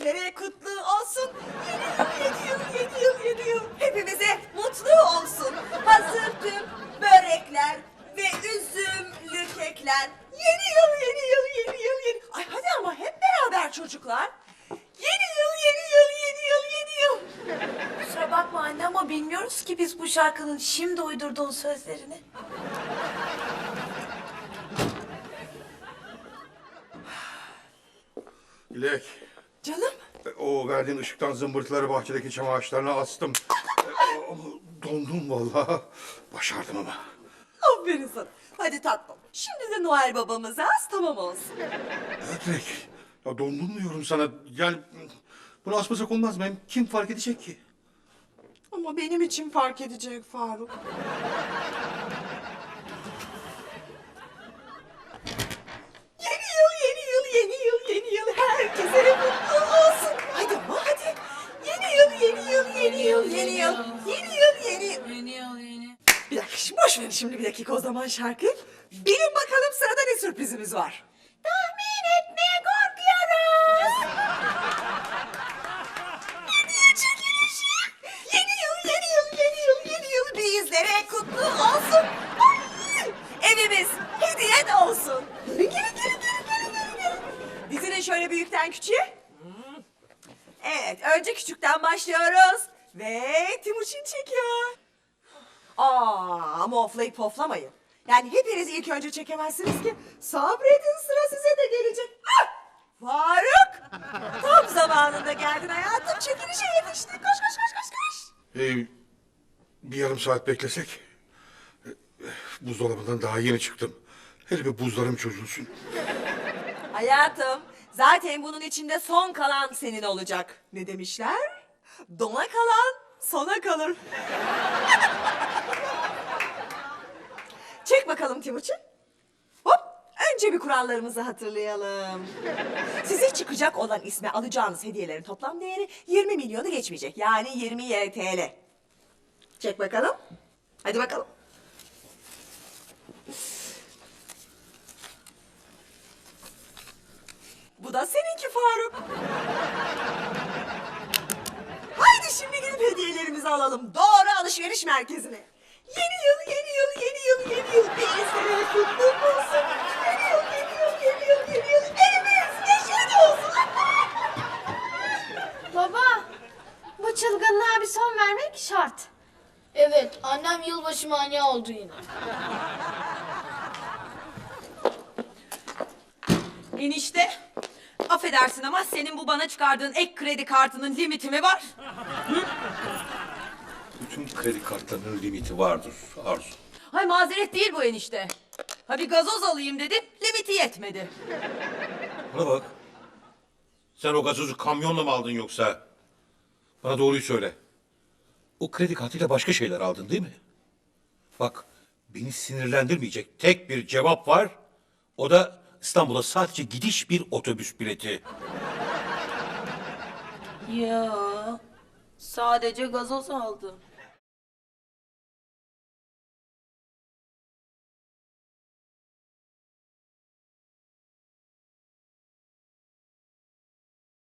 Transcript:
bizlere kutlu olsun. Yeni yıl, yeni yıl, yeni yıl, yeni yıl. Hepimize mutlu olsun. Hazır tüm börekler ve üzümlü kekler. Yeni yıl, yeni yıl, yeni yıl, yeni... Ay hadi ama hep beraber çocuklar. Yeni yıl, yeni yıl, yeni yıl, yeni yıl. Kusura bakma anne ama bilmiyoruz ki biz bu şarkının şimdi uydurduğun sözlerini. Dilek, Canım. o verdiğin ışıktan zımbırtıları bahçedeki çam ağaçlarına astım. E, o, Dondum vallahi. Başardım ama. Aferin sana. Hadi tatlım. Şimdi de Noel babamıza az tamam olsun. Dilek, ya dondum diyorum sana. Yani bunu asmasak olmaz mı? Hem kim fark edecek ki? Ama benim için fark edecek Faruk. Yeni yıl, yeni yıl, yeni yıl, yeni yıl. Herkese mutlu olsun. Hadi ama hadi. Yeni yıl, yeni yıl, yeni yıl, yeni yıl. Yeni yeni yıl. Yeni. Bir dakika şimdi boş verin şimdi bir dakika o zaman şarkıyı. Bilin bakalım sırada ne sürprizimiz var. Tahmin etmeye korkuyoruz. Hediye çekilişi. Yeni yıl, yeni yıl, yeni yıl, yeni yıl bizlere kutlu olsun. Ay! Evimiz hediye de olsun. Gelin, gelin, gelin, gelin, gelin, gelin, şöyle büyükten küçüğe. Evet, önce küçükten başlıyoruz. Ve Timuçin çekiyor. Aa, ama oflayıp poflamayın. Yani hepiniz ilk önce çekemezsiniz ki. Sabredin sıra size de gelecek. Ah! Faruk! Tam zamanında geldin hayatım. Çekilişe yetiştin. Koş koş koş koş koş. Ee, bir yarım saat beklesek. Buzdolabından daha yeni çıktım. Hele bir buzlarım çözülsün. Hayatım, zaten bunun içinde son kalan senin olacak. Ne demişler? Dona kalan sona kalır. Çek bakalım Timuçin. Hop, önce bir kurallarımızı hatırlayalım. Size çıkacak olan isme alacağınız hediyelerin toplam değeri 20 milyonu geçmeyecek. Yani 20 YTL. Çek bakalım. Hadi bakalım. Bu da seninki Faruk. Alalım. Doğru alışveriş merkezine. Yeni yıl, yeni yıl, yeni yıl, yeni yıl. Bir sene kutlu olsun. Yeni yıl, yeni yıl, yeni yıl, yeni yıl. Evimiz neşeli olsun. Baba, bu çılgınlığa bir son vermek şart. Evet, annem yılbaşı manyağı oldu yine. Enişte, affedersin ama senin bu bana çıkardığın ek kredi kartının limiti mi var? Bütün kredi kartlarının limiti vardır Arzu. Hay mazeret değil bu enişte. Ha bir gazoz alayım dedim, limiti yetmedi. Bana bak. Sen o gazozu kamyonla mı aldın yoksa? Bana doğruyu söyle. O kredi kartıyla başka şeyler aldın değil mi? Bak beni sinirlendirmeyecek tek bir cevap var. O da İstanbul'a sadece gidiş bir otobüs bileti. Ya, sadece gazoz aldım.